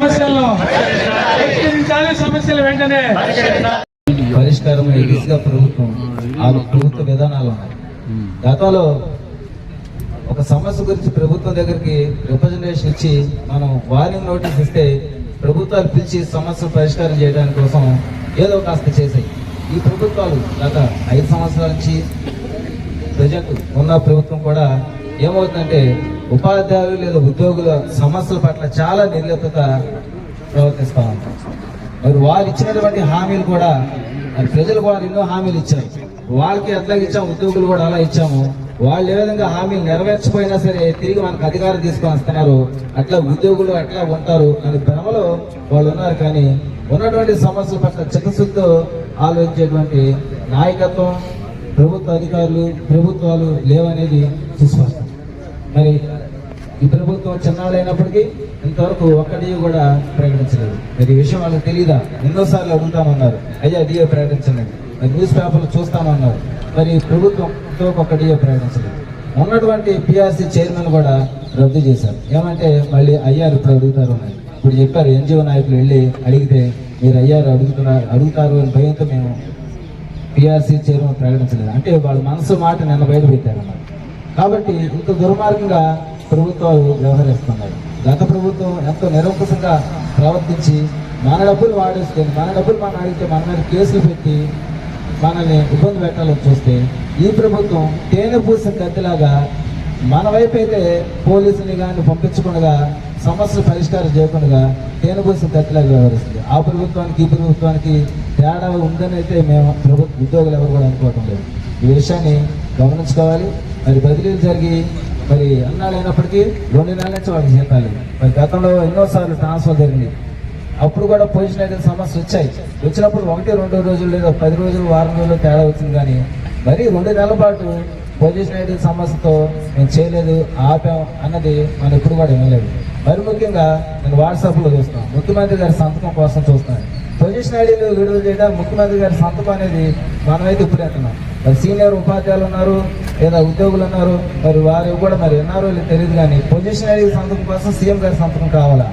సమస్యలను పరిష్కరించాలి. సమస్యలు వెంటనే పరిష్కారం దిశగా ప్రభుత్వం ఆ ప్రభుత్వ విధానాలు ఉన్నాయి. గతంలో ఒక సమస్య గురించి ప్రభుత్వం దగ్గరికి రిప్రజెంటేషన్ ఇచ్చి మనం వార్నింగ్ నోటీస్ ఇస్తే ప్రభుత్వాలు పిలిచి సమస్య పరిష్కారం చేయడానికి కోసం ఏదో కాస్త చేశాయి. ఈ ప్రభుత్వాలు గత ఐదు సంవత్సరాల నుంచి ప్రజెంట్ ఉన్న ప్రభుత్వం కూడా ఏమవుతుందంటే ఉపాధ్యాయులు లేదా ఉద్యోగుల సమస్యల పట్ల చాలా నిర్లిప్త ప్రవర్తిస్తా ఉంటారు. మరి వారు ఇచ్చినటువంటి హామీలు కూడా మరి ప్రజలు వారు ఎన్నో హామీలు ఇచ్చారు. వాళ్ళకి ఎట్లా ఇచ్చాము ఉద్యోగులు కూడా అలా ఇచ్చాము. వాళ్ళు ఏ విధంగా హామీలు నెరవేర్చపోయినా సరే తిరిగి మనకు అధికారం తీసుకొని వస్తున్నారు. అట్లా ఉద్యోగులు అట్లా ఉంటారు అనే భ్రమలో వాళ్ళు ఉన్నారు. కానీ ఉన్నటువంటి సమస్యల పట్ల చిత్తశుద్ధితో ఆలోచించేటువంటి నాయకత్వం ప్రభుత్వ అధికారులు ప్రభుత్వాలు లేవనేది సుస్పష్టం. మరి ఈ ప్రభుత్వం చిన్నాళ్ళైనప్పటికీ ఇంతవరకు ఒక్కటి కూడా ప్రకటించలేదు. మరి ఈ విషయం వాళ్ళకి తెలియదా ఎన్నోసార్లు అడుగుతామన్నారు. అయ్యా డిఏ ప్రకటించండి. మరి న్యూస్ పేపర్లు చూస్తామన్నారు. మరి ప్రభుత్వం ఇంతవరకు ఒక్క డిఏ ప్రకటించలేదు. ఉన్నటువంటి పిఆర్సీ చైర్మన్ కూడా రద్దు చేశారు. ఏమంటే మళ్ళీ అయ్యారు ఇప్పుడు అడుగుతారు అని. ఇప్పుడు చెప్పారు ఎన్జిఓ నాయకులు వెళ్ళి అడిగితే మీరు అయ్యారు అడుగుతున్నారు అడుగుతారు అని భయంతో మేము పిఆర్సీ చైర్మన్ ప్రకటించలేదు. అంటే వాళ్ళ మనసు మాట నిన్న బయట పెట్టారన్నమాట. కాబట్టి ఇంత దుర్మార్గంగా ప్రభుత్వాలు వ్యవహరిస్తున్నాయి. గత ప్రభుత్వం ఎంతో నిరంకుశంగా ప్రవర్తించి మన డబ్బులు వాడేసుకొని మన డబ్బులు మనం అడిగితే మన మీద కేసులు పెట్టి మనల్ని ఇబ్బంది పెట్టాలని చూస్తే ఈ ప్రభుత్వం తేనె పూసిన గద్దెలాగా మన వైపు అయితే పోలీసుని కానీ పంపించకుండా సమస్యలు పరిష్కారం చేయకుండా తేనె పూసిన గద్దెలాగా వ్యవహరిస్తుంది. ఆ ప్రభుత్వానికి ఈ ప్రభుత్వానికి తేడా ఉందని అయితే మేము ప్రభుత్వ ఉద్యోగులు ఎవరు కూడా అనుకోవటం లేదు. ఈ విషయాన్ని గమనించుకోవాలి. మరి బదిలీలు జరిగి మరి అన్నాడు అయినప్పటికీ రెండు నెలల నుంచి వాళ్ళకి చెప్పాలి. మరి గతంలో ఎన్నోసార్లు ట్రాన్స్ఫర్ జరిగింది అప్పుడు కూడా పొజిషన్ అయితే సమస్య వచ్చాయి. వచ్చినప్పుడు ఒకటి రెండు రోజులు లేదా పది రోజులు వారం రోజులు తేడా వచ్చింది కానీ మరి రెండు నెలల పాటు పొజిషన్ అయితే సమస్యతో మేము చేయలేదు ఆపాం అన్నది మనం ఎప్పుడు కూడా వినలేదు. మరి ముఖ్యంగా నేను వాట్సాప్లో చూస్తాను. ముఖ్యమంత్రి గారి సంతకం కోసం చూస్తాను. పొజిషన్ ఐడీలు విడుదల చేయడం ముఖ్యమంత్రి గారి సంతకం అనేది మనమైతే ఇప్పుడు ఎత్తున్నాం మరి సీనియర్ ఉపాధ్యాయులు ఉన్నారు లేదా ఉద్యోగులు ఉన్నారు మరి వారు కూడా మరి ఉన్నారో లేదు తెలియదు కానీ పొజిషన్ ఐడీ సంతకం కోసం సీఎం గారి సంతకం కావాలా?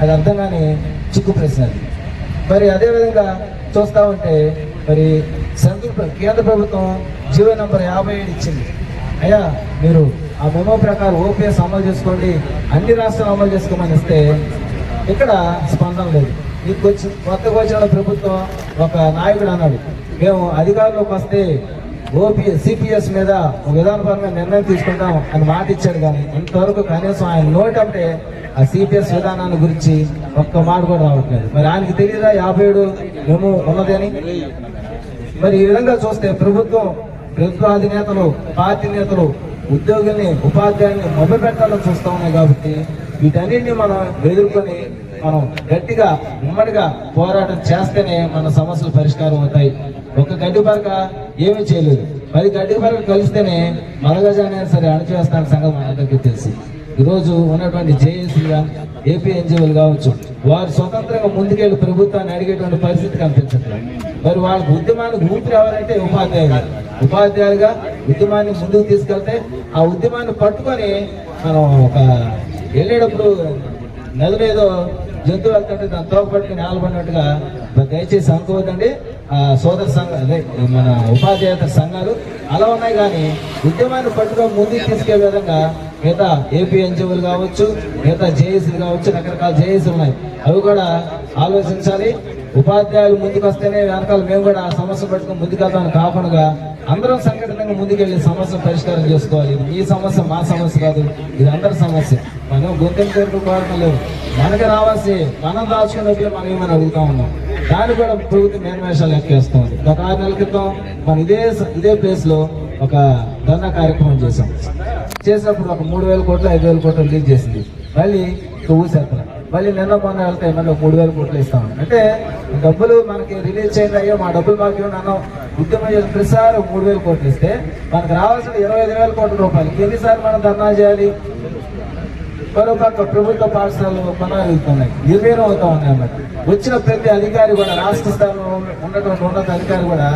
అది అర్థం కానీ చిక్కు ప్రశ్న అది. మరి అదేవిధంగా చూస్తా ఉంటే మరి సెంట్రల్ కేంద్ర ప్రభుత్వం జీవో నంబర్ యాభై ఏడు ఇచ్చింది. అయ్యా మీరు ఆ మెమో ప్రకారం ఓపీఎస్ అమలు చేసుకోండి అన్ని రాష్ట్రాలు అమలు చేసుకోమని ఇస్తే ఇక్కడ స్పందన లేదు. మీకు వచ్చి కొత్తగా వచ్చిన ప్రభుత్వం ఒక నాయకుడు అన్నాడు. మేము అధికారంలోకి వస్తే ఓపీఎస్ సిపిఎస్ మీద ఒక విధానపరమైన నిర్ణయం తీసుకుంటాం అని మాట ఇచ్చాడు కానీ ఇంతవరకు కనీసం ఆయన నోటంటే ఆ సిపిఎస్ విధానాన్ని గురించి ఒక్క మాట కూడా రావట్లేదు. మరి ఆయనకి తెలియదా యాభై ఏడు మేము ఉన్నదని మరి ఈ విధంగా చూస్తే ప్రభుత్వం ప్రభుత్వ అధినేతలు పార్టీ నేతలు ఉద్యోగుల్ని ఉపాధ్యాయుల్ని మొదలుపెట్టాలని చూస్తూ ఉన్నాయి కాబట్టి వీటన్నిటిని మనం ఎదుర్కొని మనం గట్టిగా ఉమ్మడిగా పోరాటం చేస్తేనే మన సమస్యలు పరిష్కారం అవుతాయి. ఒక గడ్డి పరక ఏమీ చేయలేదు. పది గడ్డి పరక కలిస్తేనే మరగజానైనా సరే అణచివేస్తాన సంగతి మనందరికీ తెలిసి. ఈరోజు ఉన్నటువంటి జేఏసీ ఏపీ ఎన్జిఓలు కావచ్చు వారు స్వతంత్రంగా ముందుకెళ్ళి ప్రభుత్వాన్ని అడిగేటువంటి పరిస్థితి కనిపించట్లేదు. మరి వాళ్ళకి ఉద్యమానికి ఊపిరి ఎవరంటే ఉపాధ్యాయులు? ఉపాధ్యాయులుగా ఉద్యమాన్ని ముందుకు తీసుకెళ్తే ఆ ఉద్యమాన్ని పట్టుకొని మనం ఒక వెళ్ళేటప్పుడు నదిలేదో ఏదో జంతువు వెళ్తుంటే దాని తోక పట్టుకుని నేలబడినట్టుగా మరి దయచేసి అనుకోవద్దండి. ఆ సోదర సంఘ అదే మన ఉపాధ్యాయుల సంఘాలు అలా ఉన్నాయి కానీ ఉద్యమాన్ని పట్టుకొని ముందుకు తీసుకెళ్ళే విధంగా మిగతా ఏపీ ఎన్జిఓలు కావచ్చు మిగతా జేఏసీలు కావచ్చు రకరకాల జేఏసీలు ఉన్నాయి. అవి కూడా ఆలోచించాలి. ఉపాధ్యాయులు ముందుకు వస్తేనే వెనకాల మేము కూడా ఆ సమస్య పట్టుకుని ముందుకెళ్తామని కాకుండా అందరం సంఘటనగా ముందుకెళ్ళి సమస్య పరిష్కారం చేసుకోవాలి. ఈ సమస్య మా సమస్య కాదు ఇది అందరి సమస్య. మనం గుర్తింపు పేరు కోరడం లేదు. మనకి రావాల్సి మనం దాచుకున్నట్లు మనం ఏమని అడుగుతా ఉన్నాం? దాన్ని కూడా ప్రభుత్వం నిర్మేషాలు ఎక్కేస్తుంది. గత ఆరు నెలల క్రితం మనం ఇదే ఇదే ప్లేస్లో ఒక ధర్నా కార్యక్రమం చేసాం చేసినప్పుడు ఒక మూడు వేల కోట్లు ఐదు వేల కోట్లు రిలీజ్ చేసింది. మళ్ళీ ఇక మళ్ళీ నిన్న మొన్న వెళ్తాయి మళ్ళీ మూడు వేల కోట్లు ఇస్తాం అంటే డబ్బులు మనకి రిలీజ్ చేయండి అయ్యో మా డబ్బులు మాకు ఇవ్వండి అన్నాం. ఉద్యమం చేసిన ప్రతిసారి మూడు వేల కోట్లు ఇస్తే మనకు రావాల్సిన ఇరవై ఐదు వేల కోట్ల రూపాయలు ఎన్నిసార్లు మనం ధర్నా చేయాలి? మరోపక్క ప్రభుత్వ పాఠశాలలు కొనసాగుతున్నాయి. నిర్వీర్యం అవుతా ఉన్నాయి అన్నమాట వచ్చిన ప్రతి అధికారి కూడా రాష్ట్ర స్థాయిలో ఉన్నటువంటి ఉన్నత అధికారి కూడా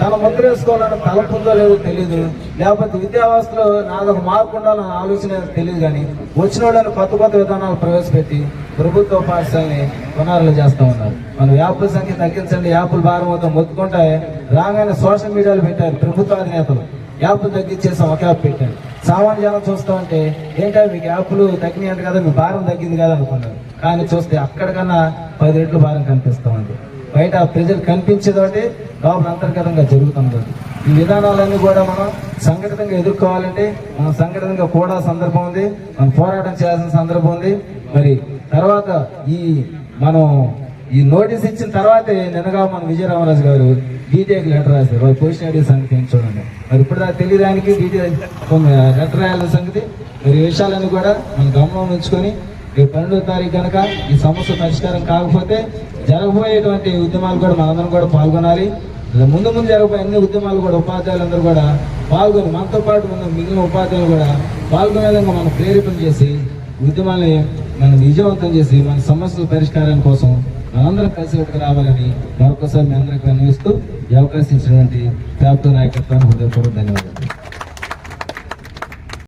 తన ముద్ర వేసుకోవాలని తలపుందో లేదో తెలియదు లేకపోతే విద్యావ్యవస్థలో నాకు నాదొక మార్పు ఉండాలన్న ఆలోచన తెలియదు కానీ వచ్చిన వాళ్ళని కొత్త కొత్త విధానాలు ప్రవేశపెట్టి ప్రభుత్వ పాఠశాలని పునరులు చేస్తూ ఉన్నారు. మనం యాప్ల సంఖ్య తగ్గించండి. యాప్ల భారం అవుతాం మొత్తుకుంటే రాగానే సోషల్ మీడియాలో పెట్టారు ప్రభుత్వ అధినేతలు యాప్లు తగ్గించేసాం ఒక యాప్ పెట్టారు. సామాన్య జనం చూస్తా ఉంటే ఏంటో మీకు యాప్లు అంట కదా మీ భారం తగ్గింది కదా అనుకున్నారు కానీ చూస్తే అక్కడికన్నా పది రెట్లు భారం కనిపిస్తా ఉంది. బయట ప్రజలు కనిపించేదోటి లోపల అంతర్గతంగా జరుగుతుంది ఈ విధానాలన్నీ కూడా మనం సంఘటితంగా ఎదుర్కోవాలంటే మనం సంఘటితంగా కూడా సందర్భం ఉంది మనం పోరాటం చేయాల్సిన సందర్భం ఉంది. మరి తర్వాత ఈ మనం ఈ నోటీస్ ఇచ్చిన తర్వాతే నిన్నగా మన విజయరామరాజు గారు డీటెయిల్ లెటర్ రాశారు. వాళ్ళు పొజిషన్ ఐడి సంగతి చూడండి. మరి ఇప్పుడు దాకా తెలియడానికి డీటెయిల్ లెటర్ రాయాల్సిన సంగతి. మరి విషయాలను కూడా మన గమనం ఉంచుకొని రేపు పన్నెండో తారీఖు కనుక ఈ సమస్య పరిష్కారం కాకపోతే జరగబోయేటువంటి ఉద్యమాలు కూడా మనందరం కూడా పాల్గొనాలి. ముందు ముందు జరగబోయే అన్ని ఉద్యమాలు కూడా ఉపాధ్యాయులందరూ కూడా పాల్గొని మనతో పాటు ఉన్న మిగిలిన ఉపాధ్యాయులు కూడా పాల్గొనే విధంగా మనం ప్రేరేపణ చేసి ఉద్యమాన్ని మనం విజయవంతం చేసి మన సమస్యల పరిష్కారం కోసం మనందరం కలిసి ఒకటి రావాలని మరొకసారి మీ అందరికీ అన్వేస్తూ ఈ అవకాశం ఇచ్చినటువంటి ప్రాప్త నాయకత్వాన్ని హృదయపూర్వక ధన్యవాదాలు.